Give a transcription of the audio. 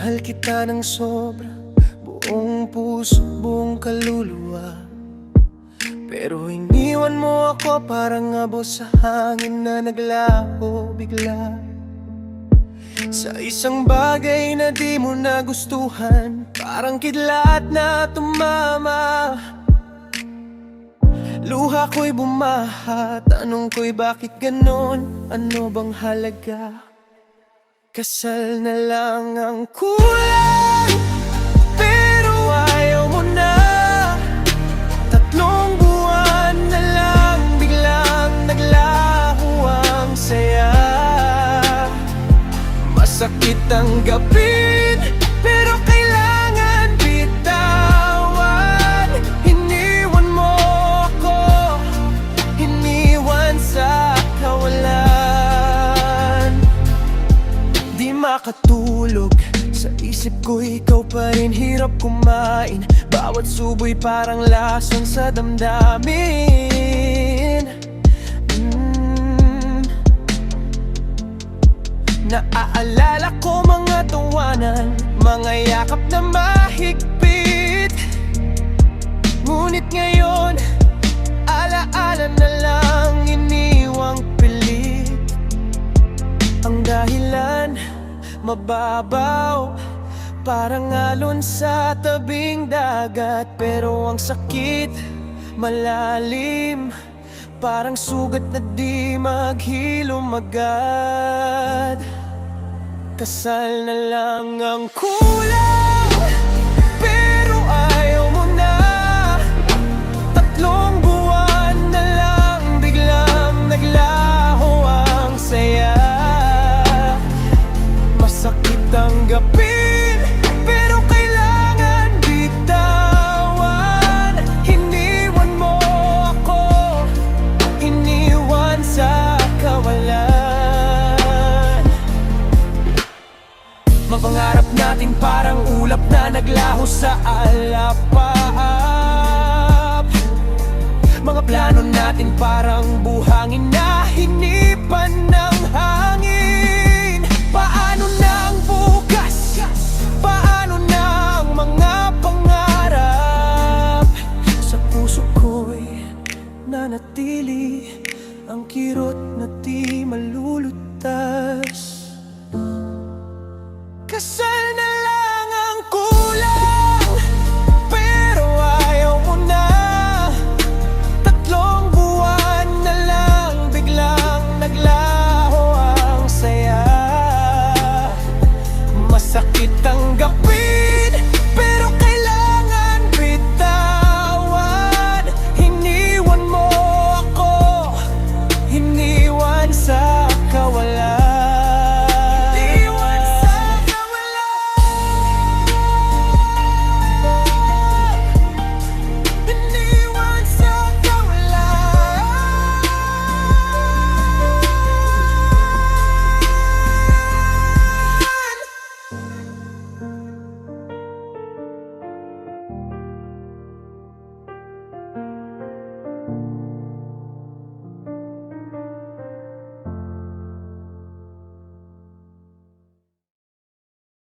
Minahal kita ng sobra Buong puso, buong kaluluwa. Pero iniwan mo ako parang abo sa hangin na naglaho bigla. Sa isang bagay na di mo nagustuhan Parang kidlat na tumama. Luha ko'y bumaha Tanong ko'y bakit ganon? Ano bang halaga Kasal na lang ang kulang Pero ayaw mo na. Tatlong buwan na lang Biglang naglaho ang saya. Masakit tanggapin Pero makatulog Sa isip ko ikaw pa rin Hirap kumain. Bawat suboy parang lasang sa damdamin. Mm. Naaalala ko mga tawanan Mga yakap na mahigpit. Ngunit ngayon Mababaw. Parang alon sa tabing dagat Pero ang sakit Malalim. Parang sugat na di maghilom agad Kasal na lang ang kulang natin parang ulap na naglaho sa alapap Mga plano natin parang buhangin na hinipan ng hangin Paano na ang bukas? Paano na ang mga pangarap? Sa puso ko'y nanatili Ang kirot na di malulutas tanggapin